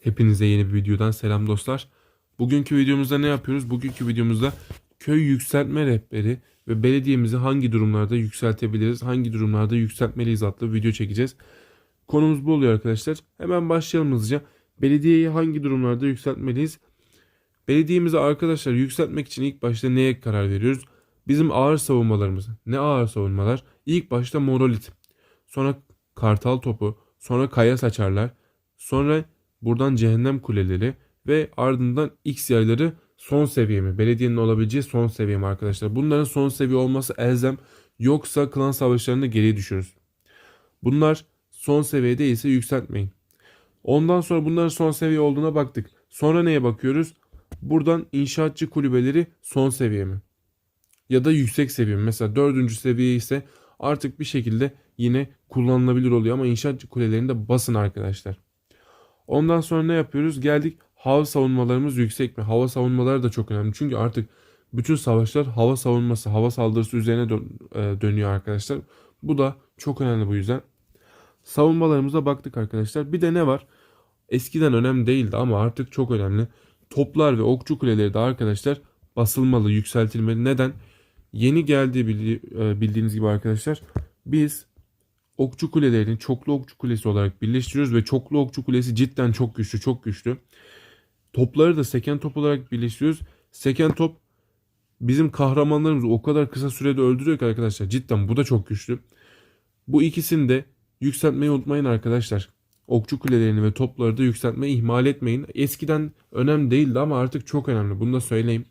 Hepinize yeni bir videodan selam dostlar. Bugünkü videomuzda ne yapıyoruz? Bugünkü videomuzda köy yükseltme rehberi ve belediyemizi hangi durumlarda yükseltebiliriz, hangi durumlarda yükseltmeliyiz adlı video çekeceğiz. Konumuz bu oluyor arkadaşlar. Hemen başlayalım hızlıca. Belediyeyi hangi durumlarda yükseltmeliyiz? Belediyemizi arkadaşlar yükseltmek için ilk başta neye karar veriyoruz? Bizim ağır savunmalarımız. Ne ağır savunmalar? İlk başta monolit. Sonra kartal topu. Sonra kaya saçarlar. Sonra buradan cehennem kuleleri ve ardından X yayları son seviye mi? Belediyenin olabileceği son seviye mi arkadaşlar? Bunların son seviye olması elzem. Yoksa klan savaşlarında geriye düşürüz. Bunlar son seviye değilse yükseltmeyin. Ondan sonra bunların son seviye olduğuna baktık. Sonra neye bakıyoruz? Buradan inşaatçı kulübeleri son seviye mi? Ya da yüksek seviye mi? Mesela dördüncü seviye ise artık bir şekilde yine kullanılabilir oluyor ama inşaatçı kulelerinde basın arkadaşlar. Ondan sonra ne yapıyoruz? Geldik hava savunmalarımız yüksek mi? Hava savunmaları da çok önemli. Çünkü artık bütün savaşlar hava savunması, hava saldırısı üzerine dön- e, dönüyor arkadaşlar. Bu da çok önemli bu yüzden. Savunmalarımıza baktık arkadaşlar. Bir de ne var? Eskiden önemli değildi ama artık çok önemli. Toplar ve okçu kuleleri de arkadaşlar basılmalı, yükseltilmeli. Neden? Yeni bildi- e, bildiğiniz gibi arkadaşlar biz okçu kulelerini çoklu okçu kulesi olarak birleştiriyoruz ve çoklu okçu kulesi cidden çok güçlü, çok güçlü. Topları da seken top olarak birleştiriyoruz. Seken top bizim kahramanlarımızı o kadar kısa sürede öldürüyor ki arkadaşlar. Cidden bu da çok güçlü. Bu ikisini de yükseltmeyi unutmayın arkadaşlar. Okçu kulelerini ve topları da yükseltmeyi ihmal etmeyin. Eskiden önemli değildi ama artık çok önemli. Bunu da söyleyeyim.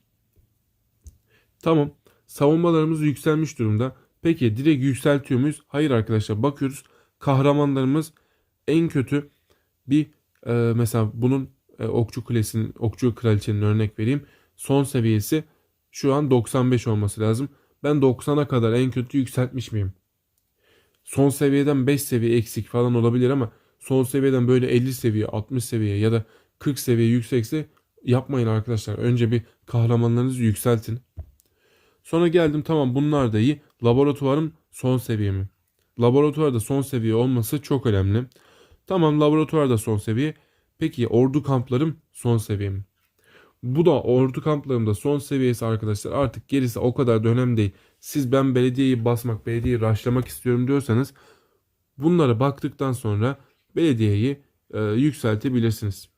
Tamam. Savunmalarımız yükselmiş durumda. Peki direkt yükseltiyor muyuz? Hayır arkadaşlar. Bakıyoruz. Kahramanlarımız en kötü bir e, mesela bunun e, okçu kulesinin, okçu kraliçenin örnek vereyim. Son seviyesi şu an 95 olması lazım. Ben 90'a kadar en kötü yükseltmiş miyim? Son seviyeden 5 seviye eksik falan olabilir ama son seviyeden böyle 50 seviye, 60 seviye ya da 40 seviye yüksekse yapmayın arkadaşlar. Önce bir kahramanlarınızı yükseltin. Sonra geldim tamam bunlar da iyi. Laboratuvarım son seviye mi? Laboratuvarda son seviye olması çok önemli. Tamam laboratuvarda son seviye. Peki ordu kamplarım son seviye mi? Bu da ordu kamplarımda son seviyesi arkadaşlar. Artık gerisi o kadar da önemli değil. Siz ben belediyeyi basmak, belediyeyi raşlamak istiyorum diyorsanız bunlara baktıktan sonra belediyeyi e, yükseltebilirsiniz.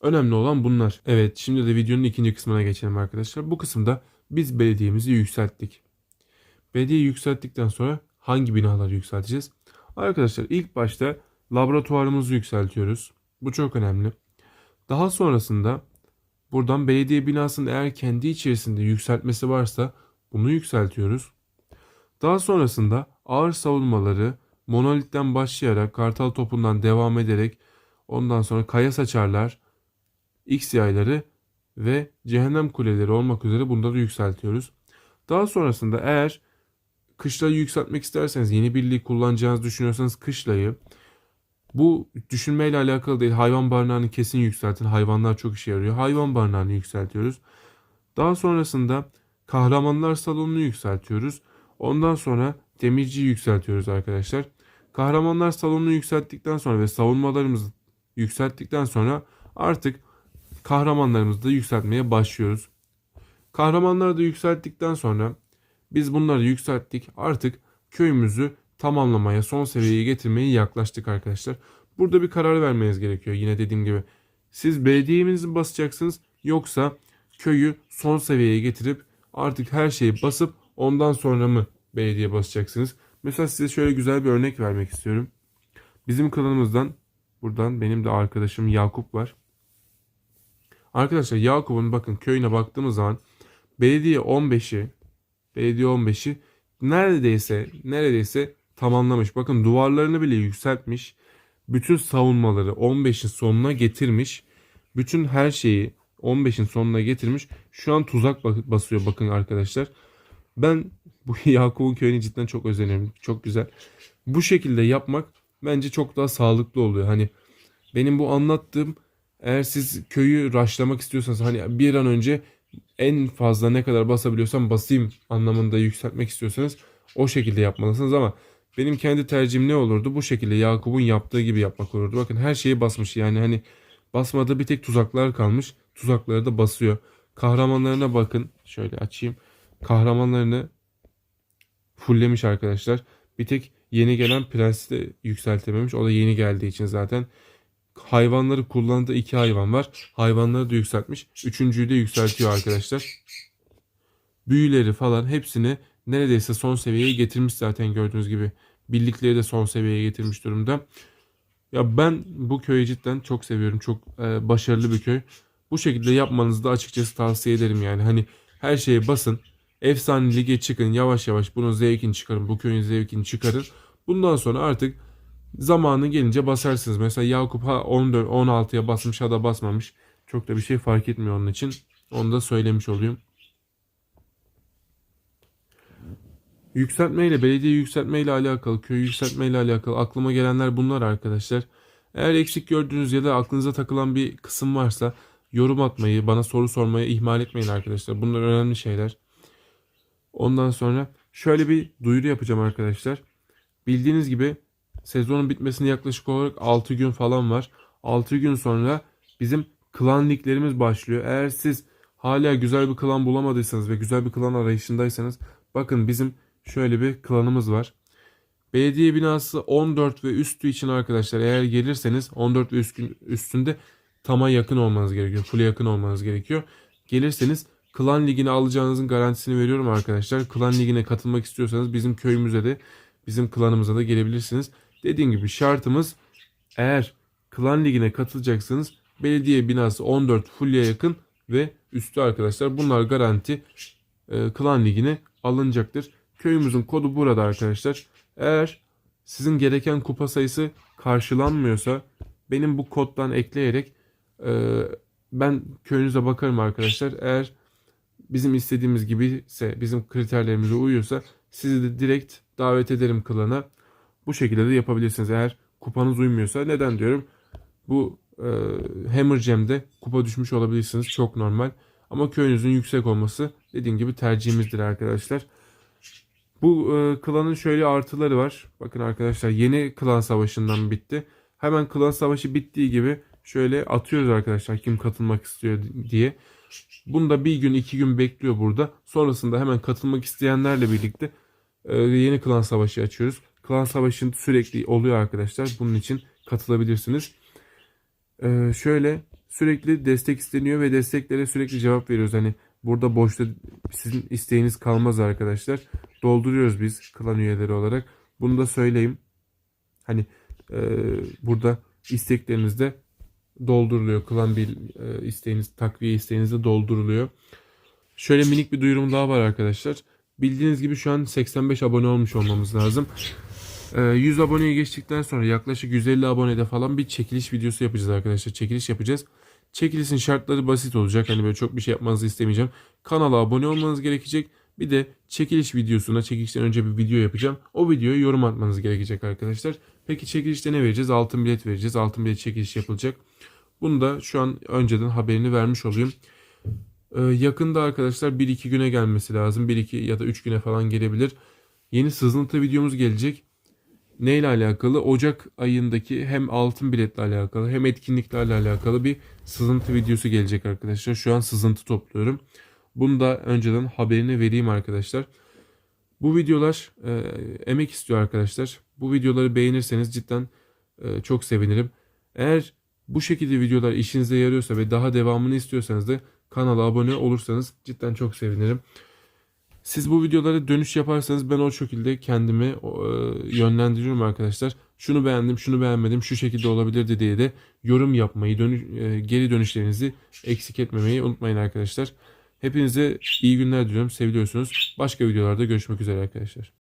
Önemli olan bunlar. Evet şimdi de videonun ikinci kısmına geçelim arkadaşlar. Bu kısımda biz belediyemizi yükselttik. Belediyeyi yükselttikten sonra hangi binaları yükselteceğiz? Arkadaşlar ilk başta laboratuvarımızı yükseltiyoruz. Bu çok önemli. Daha sonrasında buradan belediye binasının eğer kendi içerisinde yükseltmesi varsa bunu yükseltiyoruz. Daha sonrasında ağır savunmaları monolitten başlayarak kartal topundan devam ederek ondan sonra kaya saçarlar, X yayları ve cehennem kuleleri olmak üzere bunları yükseltiyoruz. Daha sonrasında eğer kışlayı yükseltmek isterseniz yeni birliği kullanacağınızı düşünüyorsanız kışlayı bu düşünmeyle alakalı değil. Hayvan barınağını kesin yükseltin. Hayvanlar çok işe yarıyor. Hayvan barınağını yükseltiyoruz. Daha sonrasında kahramanlar salonunu yükseltiyoruz. Ondan sonra demirciyi yükseltiyoruz arkadaşlar. Kahramanlar salonunu yükselttikten sonra ve savunmalarımızı yükselttikten sonra artık kahramanlarımızı da yükseltmeye başlıyoruz. Kahramanları da yükselttikten sonra biz bunları yükselttik. Artık köyümüzü tamamlamaya, son seviyeye getirmeye yaklaştık arkadaşlar. Burada bir karar vermeniz gerekiyor. Yine dediğim gibi siz belediyemizi mi basacaksınız yoksa köyü son seviyeye getirip artık her şeyi basıp ondan sonra mı belediye basacaksınız? Mesela size şöyle güzel bir örnek vermek istiyorum. Bizim klanımızdan buradan benim de arkadaşım Yakup var. Arkadaşlar Yakup'un bakın köyüne baktığımız zaman belediye 15'i belediye 15'i neredeyse neredeyse tamamlamış. Bakın duvarlarını bile yükseltmiş. Bütün savunmaları 15'in sonuna getirmiş. Bütün her şeyi 15'in sonuna getirmiş. Şu an tuzak basıyor bakın arkadaşlar. Ben bu Yakup'un köyünü cidden çok özeniyorum. Çok güzel. Bu şekilde yapmak bence çok daha sağlıklı oluyor. Hani benim bu anlattığım eğer siz köyü raşlamak istiyorsanız hani bir an önce en fazla ne kadar basabiliyorsam basayım anlamında yükseltmek istiyorsanız o şekilde yapmalısınız ama benim kendi tercihim ne olurdu? Bu şekilde Yakup'un yaptığı gibi yapmak olurdu. Bakın her şeyi basmış yani hani Basmadığı bir tek tuzaklar kalmış. Tuzakları da basıyor. Kahramanlarına bakın. Şöyle açayım. Kahramanlarını fulllemiş arkadaşlar. Bir tek yeni gelen prensi de yükseltememiş. O da yeni geldiği için zaten. Hayvanları kullandığı iki hayvan var. Hayvanları da yükseltmiş. Üçüncüyü de yükseltiyor arkadaşlar. Büyüleri falan hepsini neredeyse son seviyeye getirmiş zaten gördüğünüz gibi. Birlikleri de son seviyeye getirmiş durumda. Ya ben bu köyü cidden çok seviyorum. Çok e, başarılı bir köy. Bu şekilde yapmanızı da açıkçası tavsiye ederim yani. Hani her şeye basın. Efsane lige çıkın. Yavaş yavaş bunun zevkini çıkarın. Bu köyün zevkini çıkarın. Bundan sonra artık zamanı gelince basarsınız. Mesela Yakup ha 14 16'ya basmış ya da basmamış. Çok da bir şey fark etmiyor onun için. Onu da söylemiş olayım. Yükseltmeyle, belediye yükseltmeyle alakalı, köy yükseltmeyle alakalı aklıma gelenler bunlar arkadaşlar. Eğer eksik gördüğünüz ya da aklınıza takılan bir kısım varsa yorum atmayı, bana soru sormayı ihmal etmeyin arkadaşlar. Bunlar önemli şeyler. Ondan sonra şöyle bir duyuru yapacağım arkadaşlar. Bildiğiniz gibi sezonun bitmesine yaklaşık olarak 6 gün falan var. 6 gün sonra bizim klan liglerimiz başlıyor. Eğer siz hala güzel bir klan bulamadıysanız ve güzel bir klan arayışındaysanız bakın bizim şöyle bir klanımız var. Belediye binası 14 ve üstü için arkadaşlar eğer gelirseniz 14 ve üstün, üstünde tama yakın olmanız gerekiyor. Full'e yakın olmanız gerekiyor. Gelirseniz klan ligine alacağınızın garantisini veriyorum arkadaşlar. Klan ligine katılmak istiyorsanız bizim köyümüze de bizim klanımıza da gelebilirsiniz. Dediğim gibi şartımız eğer klan ligine katılacaksınız belediye binası 14 full'e yakın ve üstü arkadaşlar. Bunlar garanti e, klan ligine alınacaktır. Köyümüzün kodu burada arkadaşlar. Eğer sizin gereken kupa sayısı karşılanmıyorsa benim bu koddan ekleyerek e, ben köyünüze bakarım arkadaşlar. Eğer bizim istediğimiz gibi ise bizim kriterlerimize uyuyorsa sizi de direkt davet ederim klana. Bu şekilde de yapabilirsiniz. Eğer kupanız uymuyorsa neden diyorum? Bu e, Hammer Gem'de kupa düşmüş olabilirsiniz. Çok normal. Ama köyünüzün yüksek olması dediğim gibi tercihimizdir arkadaşlar. Bu e, klanın şöyle artıları var. Bakın arkadaşlar yeni klan savaşından bitti. Hemen klan savaşı bittiği gibi şöyle atıyoruz arkadaşlar kim katılmak istiyor diye. Bunda bir gün iki gün bekliyor burada. Sonrasında hemen katılmak isteyenlerle birlikte e, yeni klan savaşı açıyoruz. Klan savaşı sürekli oluyor arkadaşlar. Bunun için katılabilirsiniz. E, şöyle sürekli destek isteniyor ve desteklere sürekli cevap veriyoruz. Hani burada boşta sizin isteğiniz kalmaz arkadaşlar. Dolduruyoruz biz klan üyeleri olarak. Bunu da söyleyeyim. Hani e, burada istekleriniz de dolduruluyor. Klan bir e, isteğiniz, takviye isteğiniz de dolduruluyor. Şöyle minik bir duyurum daha var arkadaşlar. Bildiğiniz gibi şu an 85 abone olmuş olmamız lazım. E, 100 aboneye geçtikten sonra yaklaşık 150 abonede falan bir çekiliş videosu yapacağız arkadaşlar. Çekiliş yapacağız. Çekilişin şartları basit olacak. Hani böyle çok bir şey yapmanızı istemeyeceğim. Kanala abone olmanız gerekecek. Bir de çekiliş videosuna çekilişten önce bir video yapacağım. O videoya yorum atmanız gerekecek arkadaşlar. Peki çekilişte ne vereceğiz? Altın bilet vereceğiz. Altın bilet çekiliş yapılacak. Bunu da şu an önceden haberini vermiş olayım. Ee, yakında arkadaşlar 1-2 güne gelmesi lazım. 1-2 ya da 3 güne falan gelebilir. Yeni sızıntı videomuz gelecek. Neyle alakalı? Ocak ayındaki hem altın biletle alakalı hem etkinliklerle alakalı bir sızıntı videosu gelecek arkadaşlar. Şu an sızıntı topluyorum. Bunu da önceden haberini vereyim arkadaşlar. Bu videolar e, emek istiyor arkadaşlar. Bu videoları beğenirseniz cidden e, çok sevinirim. Eğer bu şekilde videolar işinize yarıyorsa ve daha devamını istiyorsanız da kanala abone olursanız cidden çok sevinirim. Siz bu videolara dönüş yaparsanız ben o şekilde kendimi e, yönlendiriyorum arkadaşlar. Şunu beğendim, şunu beğenmedim, şu şekilde olabilirdi diye de yorum yapmayı, dönüş, e, geri dönüşlerinizi eksik etmemeyi unutmayın arkadaşlar. Hepinize iyi günler diliyorum. Seviliyorsunuz. Başka videolarda görüşmek üzere arkadaşlar.